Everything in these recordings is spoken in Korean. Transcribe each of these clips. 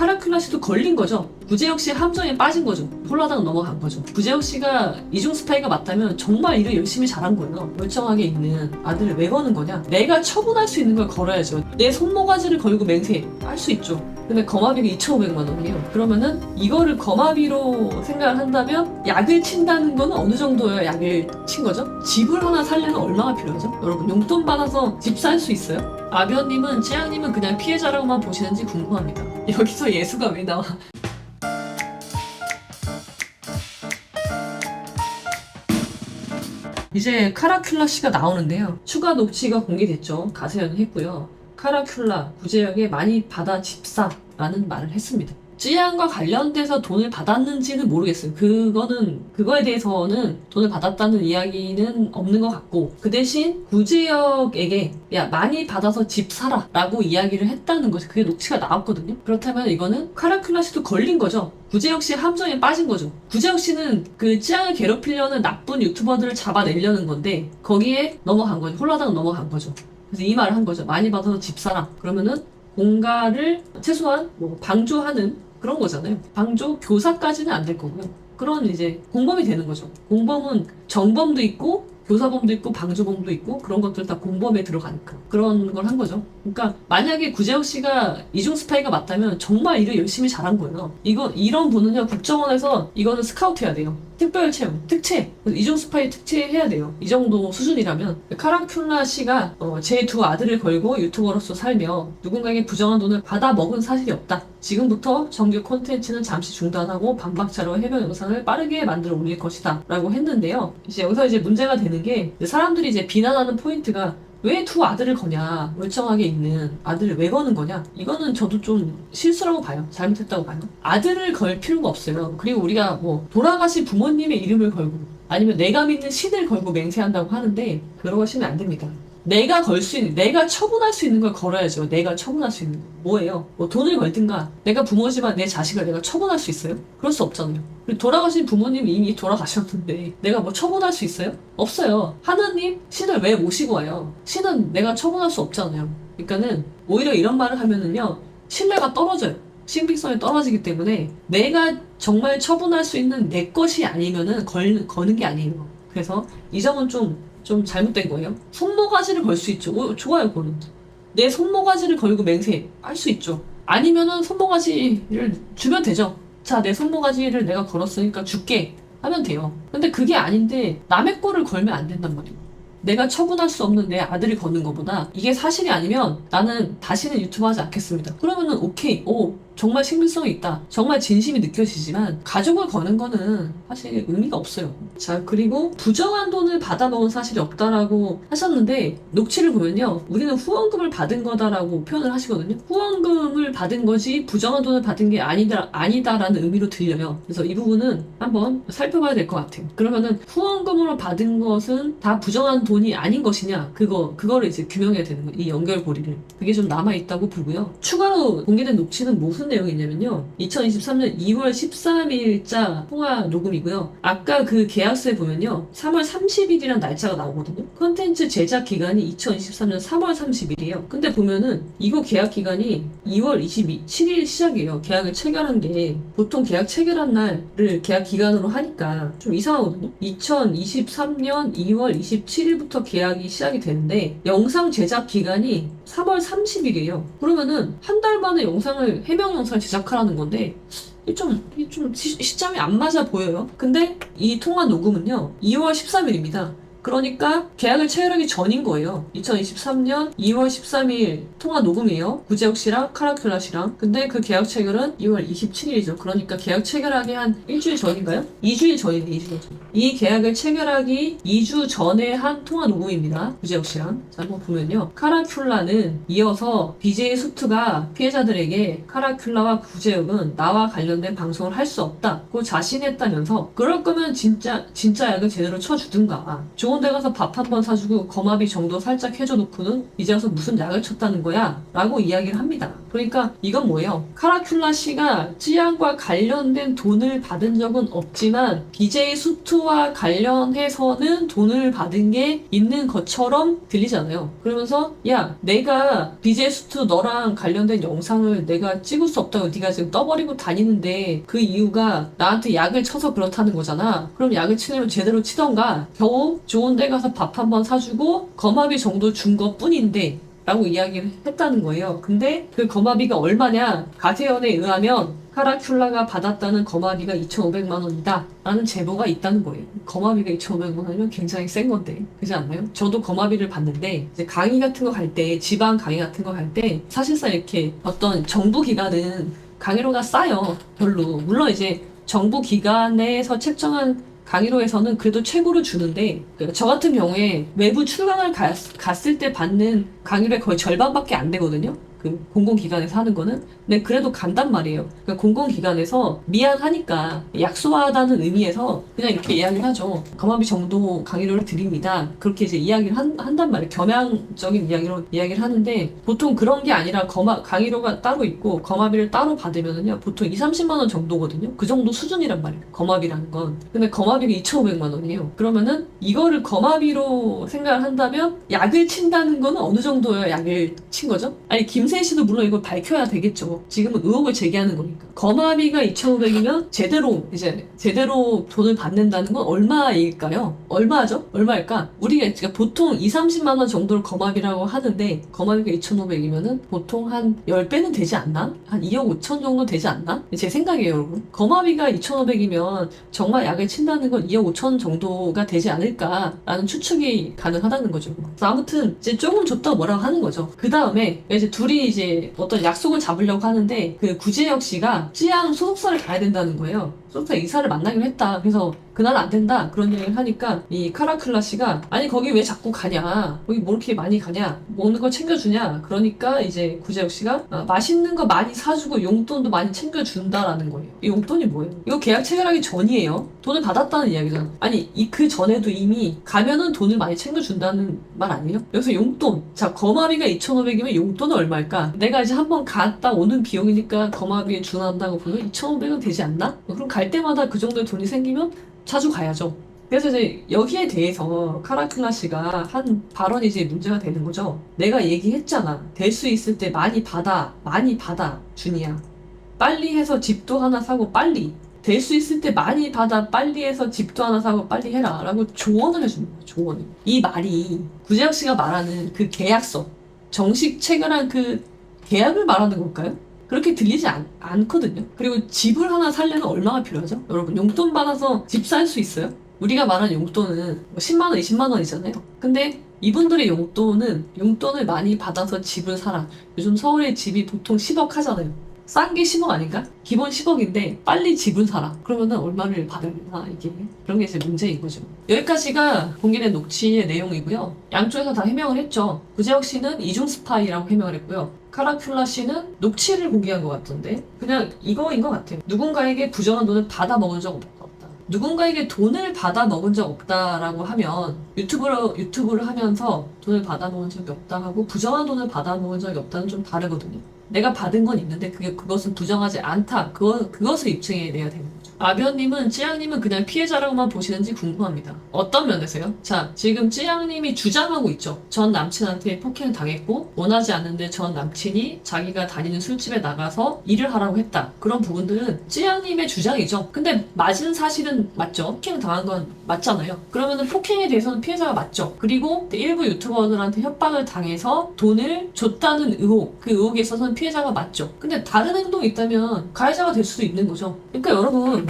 카라큘라 씨도 걸린 거죠. 구재혁 씨 함정에 빠진 거죠. 홀라당 넘어간 거죠. 구재혁 씨가 이중 스파이가 맞다면 정말 일을 열심히 잘한 거예요. 멀쩡하게 있는 아들을 왜 거는 거냐? 내가 처분할 수 있는 걸 걸어야죠. 내 손모가지를 걸고 맹세 할 수 있죠. 근데 거마비가 2,500만 원이에요. 그러면은 이거를 거마비로 생각을 한다면 약을 친다는 거는 어느 정도의 약을 친 거죠? 집을 하나 살려면 얼마가 필요하죠? 여러분 용돈 받아서 집 살 수 있어요? 아변님은 찌양님은 그냥 피해자라고만 보시는지 궁금합니다. 여기서 예수가 왜 나와? 이제 카라큘라 씨가 나오는데요. 추가 녹취가 공개됐죠. 가세현 했고요. 카라큘라 구제역에 많이 받아 집사라는 말을 했습니다. 찌양과 관련돼서 돈을 받았는지는 모르겠어요. 그거는 그거에 대해서는 돈을 받았다는 이야기는 없는 것 같고 그 대신 구제역에게 야 많이 받아서 집 사라라고 이야기를 했다는 거죠. 그게 녹취가 나왔거든요. 그렇다면 이거는 카라큘라 씨도 걸린 거죠. 구제혁 씨 함정에 빠진 거죠. 구제혁 씨는 그 찌양을 괴롭히려는 나쁜 유튜버들을 잡아내려는 건데 거기에 넘어간 거죠. 홀라당 넘어간 거죠. 그래서 이 말을 한 거죠. 많이 받아서 집 사라. 그러면은 공가를 최소한 뭐 방조하는 그런 거잖아요. 방조 교사까지는 안 될 거고요. 그런 이제 공범이 되는 거죠. 공범은 정범도 있고 교사범도 있고 방조범도 있고 그런 것들 다 공범에 들어가니까 그런 걸 한 거죠. 그러니까 만약에 구재혁 씨가 이중 스파이가 맞다면 정말 일을 열심히 잘한 거예요. 이거 이런 분은요 국정원에서 이거는 스카우트 해야 돼요. 특별 채용, 특채, 이중 스파이 특채 해야 돼요. 이 정도 수준이라면 카라큘라 씨가 어, 제 두 아들을 걸고 유튜버로서 살며 누군가에게 부정한 돈을 받아 먹은 사실이 없다. 지금부터 정규 콘텐츠는 잠시 중단하고 반박자로 해명 영상을 빠르게 만들어 올릴 것이다. 라고 했는데요. 이제 여기서 이제 문제가 되는 게 사람들이 이제 비난하는 포인트가 왜 두 아들을 거냐? 멀쩡하게 있는 아들을 왜 거는 거냐? 이거는 저도 좀 실수라고 봐요. 잘못했다고 봐요. 아들을 걸 필요가 없어요. 그리고 우리가 뭐 돌아가신 부모님의 이름을 걸고 아니면 내가 믿는 신을 걸고 맹세한다고 하는데 그러시면 안 됩니다. 내가 걸 수 있는, 내가 처분할 수 있는 걸 걸어야죠. 내가 처분할 수 있는 거. 뭐예요? 뭐 돈을 걸든가, 내가 부모지만 내 자식을 내가 처분할 수 있어요? 그럴 수 없잖아요. 돌아가신 부모님이 이미 돌아가셨는데, 내가 뭐 처분할 수 있어요? 없어요. 하나님, 신을 왜 모시고 와요? 신은 내가 처분할 수 없잖아요. 그러니까는, 오히려 이런 말을 하면은요, 신뢰가 떨어져요. 신빙성이 떨어지기 때문에, 내가 정말 처분할 수 있는 내 것이 아니면은 걸, 거는 게 아니에요. 그래서, 이 점은 좀 좀 잘못된 거예요. 손모가지를 걸 수 있죠. 오, 좋아요, 그거는. 내 손모가지를 걸고 맹세 할 수 있죠. 아니면은 손모가지를 주면 되죠. 자, 내 손모가지를 내가 걸었으니까 줄게. 하면 돼요. 근데 그게 아닌데 남의 거를 걸면 안 된단 말이에요. 내가 처분할 수 없는 내 아들이 거는 것보다 이게 사실이 아니면 나는 다시는 유튜브 하지 않겠습니다. 그러면은 오케이. 오, 정말 신빙성이 있다. 정말 진심이 느껴지지만 가족을 거는 거는 사실 의미가 없어요. 자, 그리고 부정한 돈을 받아먹은 사실이 없다라고 하셨는데 녹취를 보면요. 우리는 후원금을 받은 거다라고 표현을 하시거든요. 후원금을 받은 거지 부정한 돈을 받은 게 아니다, 아니다라는 의미로 들려요. 그래서 이 부분은 한번 살펴봐야 될 것 같아요. 그러면은 후원금으로 받은 것은 다 부정한 돈이 아닌 것이냐? 그거, 그거를 이제 규명해야 되는 거예요. 이 연결고리를. 그게 좀 남아 있다고 보고요. 추가로 공개된 녹취는 무슨 내용이냐면요. 2023년 2월 13일자 통화 녹음이고요. 아까 그 계약서에 보면요. 3월 30일이란 날짜가 나오거든요. 컨텐츠 제작 기간이 2023년 3월 30일이에요. 근데 보면은 이거 계약 기간이 2월 27일 시작이에요. 계약을 체결한 게 보통 계약 체결한 날을 계약 기간으로 하니까 좀 이상하거든요. 2023년 2월 27일부터 계약이 시작이 되는데 영상 제작 기간이 3월 30일이에요. 그러면은 한 달 만에 영상을 해명 영상을 제작하라는 건데 좀, 좀 시, 시점이 안 맞아 보여요. 근데 이 통화 녹음은요, 2월 13일입니다. 그러니까 계약을 체결하기 전인 거예요. 2023년 2월 13일 통화 녹음이에요. 구재혁 씨랑 카라큘라 씨랑. 근데 그 계약 체결은 2월 27일이죠. 그러니까 계약 체결하기 한 일주일 전인가요? 2주일 전이네, 2주일 전. 이 계약을 체결하기 2주 전에 한 통화 녹음입니다. 구재혁 씨랑. 자, 한번 보면요. 카라큘라는 이어서 BJ 수트가 피해자들에게 카라큘라와 구재혁은 나와 관련된 방송을 할 수 없다고 자신했다면서 그럴 거면 진짜 진짜 약을 제대로 쳐주든가 좋은 데 가서 밥 한 번 사주고 거마비 정도 살짝 해줘 놓고는 이제 와서 무슨 약을 쳤다는 거야? 라고 이야기를 합니다. 그러니까 이건 뭐예요? 카라큘라 씨가 찌양과 관련된 돈을 받은 적은 없지만 BJ 수트와 관련해서는 돈을 받은 게 있는 것처럼 들리잖아요. 그러면서 야 내가 BJ 수트 너랑 관련된 영상을 내가 찍을 수 없다고 네가 지금 떠버리고 다니는데 그 이유가 나한테 약을 쳐서 그렇다는 거잖아. 그럼 약을 치려면 제대로 치던가 겨우 좋은 데 가서 밥 한 번 사주고 거마비 정도 준 것 뿐인데 라고 이야기를 했다는 거예요. 근데 그 거마비가 얼마냐? 가세연에 의하면 카라큘라가 받았다는 거마비가 2,500만 원이다 라는 제보가 있다는 거예요. 거마비가 2,500만 원이면 굉장히 센 건데 그렇지 않나요? 저도 거마비를 봤는데 이제 강의 같은 거 갈 때 지방 강의 같은 거 갈 때 사실상 이렇게 어떤 정부 기관은 강의료가 싸요. 별로. 물론 이제 정부 기관에서 책정한 강의로에서는 그래도 최고로 주는데 그저 같은 경우에 외부 출강을 갔, 갔을 때 받는 강의로의 거의 절반밖에 안 되거든요. 그 공공기관에서 하는 거는 근데 그래도 간단 말이에요. 그러니까 공공기관에서 미안하니까 약소하다는 의미에서 그냥 이렇게 이야기를 하죠. 거마비 정도 강의료를 드립니다. 그렇게 이제 이야기를 한, 한단 말이에요. 겸양적인 이야기로 이야기를 하는데 보통 그런 게 아니라 거마 강의료가 따로 있고 거마비를 따로 받으면은요 보통 2, 30만 원 정도거든요. 그 정도 수준이란 말이에요. 거마비라는 건. 근데 거마비가 2,500만 원이에요. 그러면은 이거를 거마비로 생각을 한다면 약을 친다는 거는 어느 정도의 약을 친 거죠? 아니 김 세희 씨도 물론 이걸 밝혀야 되겠죠. 지금은 의혹을 제기하는 거니까. 거마비가 2,500이면 제대로 이제 제대로 돈을 받는다는 건 얼마일까요? 얼마죠? 얼마일까? 우리가 지금 보통 2, 30만 원 정도를 거마비라고 하는데 거마비가 2,500이면은 보통 한 10배는 되지 않나? 한 2억 5천 정도 되지 않나? 제 생각이에요, 여러분. 거마비가 2,500이면 정말 약을 친다는 건 2억 5천 정도가 되지 않을까라는 추측이 가능하다는 거죠. 아무튼 이제 조금 줬다 뭐라고 하는 거죠. 그 다음에 이제 둘이 이제 어떤 약속을 잡으려고 하는데 그 구재혁 씨가 찌양 소속사를 가야 된다는 거예요. 소속사 이사를 만나기로 했다. 그래서 그날 안 된다. 그런 얘기를 하니까 이 카라클라 씨가 아니 거기 왜 자꾸 가냐? 거기 뭐 이렇게 많이 가냐? 먹는 거 챙겨주냐? 그러니까 이제 구재혁 씨가 아, 맛있는 거 많이 사주고 용돈도 많이 챙겨준다라는 거예요. 이 용돈이 뭐예요? 이거 계약 체결하기 전이에요. 돈을 받았다는 이야기잖아. 아니 이 그 전에도 이미 가면은 돈을 많이 챙겨준다는 말 아니에요? 여기서 용돈. 자 거마비가 2,500이면 용돈은 얼마일까? 내가 이제 한번 갔다 오는 비용이니까 거마비에 준한다고 보면 2,500은 되지 않나? 그럼 갈 때마다 그 정도의 돈이 생기면 자주 가야죠. 그래서 이제 여기에 대해서 카라클라 씨가 한 발언이 이제 문제가 되는 거죠. 내가 얘기했잖아. 될 수 있을 때 많이 받아, 많이 받아, 준이야. 빨리 해서 집도 하나 사고 빨리. 될 수 있을 때 많이 받아, 빨리 해서 집도 하나 사고 빨리 해라. 라고 조언을 해주는 거예요, 조언을. 이 말이 구재혁 씨가 말하는 그 계약서, 정식 체결한 그 계약을 말하는 걸까요? 그렇게 들리지 않, 않거든요. 그리고 집을 하나 살려면 얼마가 필요하죠? 여러분, 용돈 받아서 집 살 수 있어요? 우리가 말하는 용돈은 뭐 10만원, 20만원이잖아요. 근데 이분들의 용돈은 용돈을 많이 받아서 집을 사라. 요즘 서울의 집이 보통 10억 하잖아요. 싼 게 10억 아닌가? 기본 10억인데 빨리 집을 사라. 그러면은 얼마를 되나 이게 그런 게 이제 문제인 거죠. 여기까지가 공개된 녹취의 내용이고요. 양쪽에서 다 해명을 했죠. 구재혁 씨는 이중 스파이라고 해명을 했고요. 카라큘라 씨는 녹취를 공개한 것 같던데 그냥 이거인 것 같아요. 누군가에게 부정한 돈을 받아 먹은 적 없다. 누군가에게 돈을 받아 먹은 적 없다라고 하면 유튜브로 유튜브를 하면서 돈을 받아 먹은 적이 없다 하고 부정한 돈을 받아 먹은 적이 없다는 좀 다르거든요. 내가 받은 건 있는데 그게 그것은 부정하지 않다. 그거 그것을 입증해내야 되는 거죠. 아변님은 찌양님은 그냥 피해자라고만 보시는지 궁금합니다. 어떤 면에서요? 자, 지금 찌양님이 주장하고 있죠. 전 남친한테 폭행 당했고 원하지 않는데 전 남친이 자기가 다니는 술집에 나가서 일을 하라고 했다. 그런 부분들은 찌양님의 주장이죠. 근데 맞은 사실은 맞죠. 폭행 당한 건 맞잖아요. 그러면은 폭행에 대해서는 피해자가 맞죠. 그리고 일부 유튜버들한테 협박을 당해서 돈을 줬다는 의혹, 그 의혹에 있어서는 피해자가 맞죠. 근데 다른 행동이 있다면 가해자가 될 수도 있는 거죠. 그러니까 여러분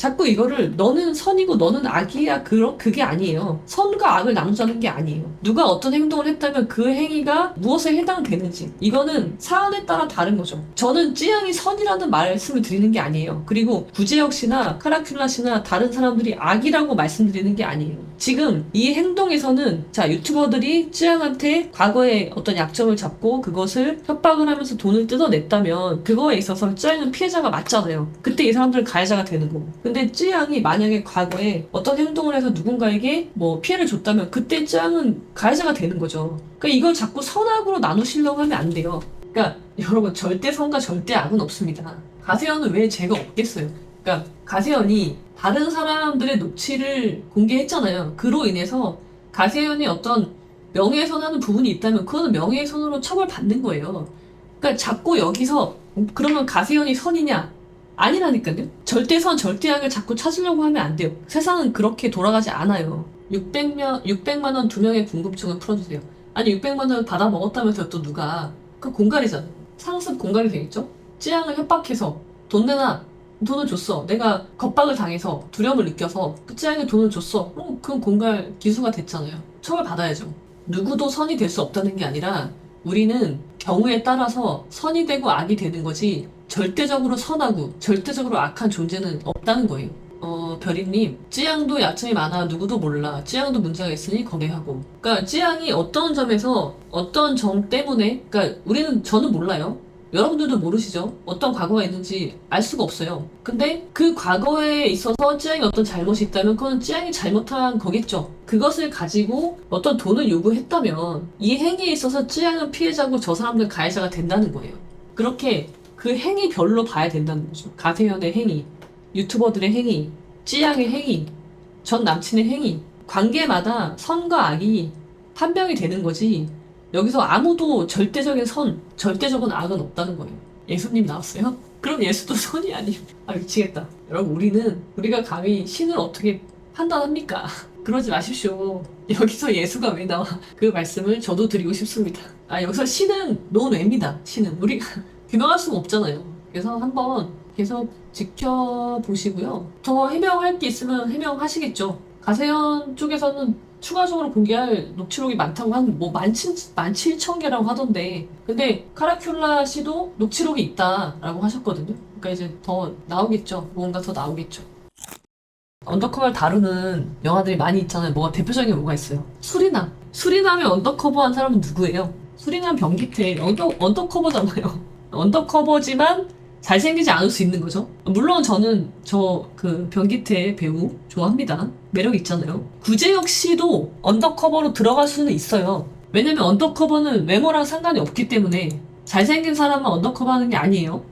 자꾸 이거를 너는 선이고 너는 악이야 그런 그게 아니에요. 선과 악을 나누자는 게 아니에요. 누가 어떤 행동을 했다면 그 행위가 무엇에 해당되는지 이거는 사안에 따라 다른 거죠. 저는 찌양이 선이라는 말씀을 드리는 게 아니에요. 그리고 구재혁 씨나 카라큘라 씨나 다른 사람들이 악이라고 말씀드리는 게 아니에요. 지금 이 행동에서는 자 유튜버들이 찌양한테 과거에 어떤 약점을 잡고 그것을 협박을 하면서 돈을 뜯어냈다면 그거에 있어서 찌양은 피해자가 맞잖아요. 그때 이 사람들은 가해자가 되는 거고. 근데 쯔양이 만약에 과거에 어떤 행동을 해서 누군가에게 뭐 피해를 줬다면 그때 쯔양은 가해자가 되는 거죠. 그러니까 이걸 자꾸 선악으로 나누시려고 하면 안 돼요. 그러니까 여러분 절대 선과 절대 악은 없습니다. 가세현은 왜 죄가 없겠어요? 그러니까 가세현이 다른 사람들의 녹취를 공개했잖아요. 그로 인해서 가세현이 어떤 명예훼손하는 부분이 있다면 그거는 명예훼손으로 처벌받는 거예요. 그러니까 자꾸 여기서 그러면 가세현이 선이냐? 아니라니까요. 절대선 절대악을 자꾸 찾으려고 하면 안 돼요. 세상은 그렇게 돌아가지 않아요. 600명 600만 원 두 명의 궁금증을 풀어주세요. 아니 600만 원을 받아 먹었다면서 또 누가 그 공갈이잖아. 상습 공갈이 되겠죠? 찌양을 협박해서 돈 내놔. 돈을 줬어. 내가 겁박을 당해서 두려움을 느껴서 그 찌양에 돈을 줬어. 그럼 그건 공갈 기수가 됐잖아요. 처벌 받아야죠. 누구도 선이 될 수 없다는 게 아니라 우리는 경우에 따라서 선이 되고 악이 되는 거지 절대적으로 선하고 절대적으로 악한 존재는 없다는 거예요. 어, 별이님, 찌양도 약점이 많아 누구도 몰라. 찌양도 문제가 있으니 거래하고. 그러니까 찌양이 어떤 점에서 어떤 점 때문에, 그러니까 우리는 저는 몰라요. 여러분들도 모르시죠? 어떤 과거가 있는지 알 수가 없어요. 근데 그 과거에 있어서 찌양이 어떤 잘못이 있다면 그건 찌양이 잘못한 거겠죠. 그것을 가지고 어떤 돈을 요구했다면 이 행위에 있어서 찌양은 피해자고 저 사람들은 가해자가 된다는 거예요. 그렇게 그 행위별로 봐야 된다는 거죠. 가세현의 행위, 유튜버들의 행위, 찌양의 행위, 전 남친의 행위. 관계마다 선과 악이 판명이 되는 거지. 여기서 아무도 절대적인 선, 절대적인 악은 없다는 거예요. 예수님 나왔어요? 그럼 예수도 선이 아님. 아, 미치겠다. 여러분, 우리는, 우리가 감히 신을 어떻게 판단합니까? 그러지 마십시오. 여기서 예수가 왜 나와? 그 말씀을 저도 드리고 싶습니다. 아, 여기서 신은 논외입니다. 신은. 우리가 규명할 수가 없잖아요. 그래서 한번 계속 지켜보시고요. 더 해명할 게 있으면 해명하시겠죠. 가세현 쪽에서는 추가적으로 공개할 녹취록이 많다고 한 뭐 만칠 만 칠천 개라고 하던데 근데 카라큘라 씨도 녹취록이 있다라고 하셨거든요. 그러니까 이제 더 나오겠죠. 뭔가 더 나오겠죠. 언더커버를 다루는 영화들이 많이 있잖아요. 뭐가 대표적인 게 뭐가 있어요? 수리남. 수리남의 언더커버한 사람은 누구예요? 수리남 병기태 언더 언더커버잖아요. 언더커버지만 잘생기지 않을 수 있는 거죠. 물론 저는 저 그 변기태 배우 좋아합니다. 매력 있잖아요. 구재혁 씨도 언더커버로 들어갈 수는 있어요. 왜냐면 언더커버는 외모랑 상관이 없기 때문에 잘생긴 사람은 언더커버 하는 게 아니에요.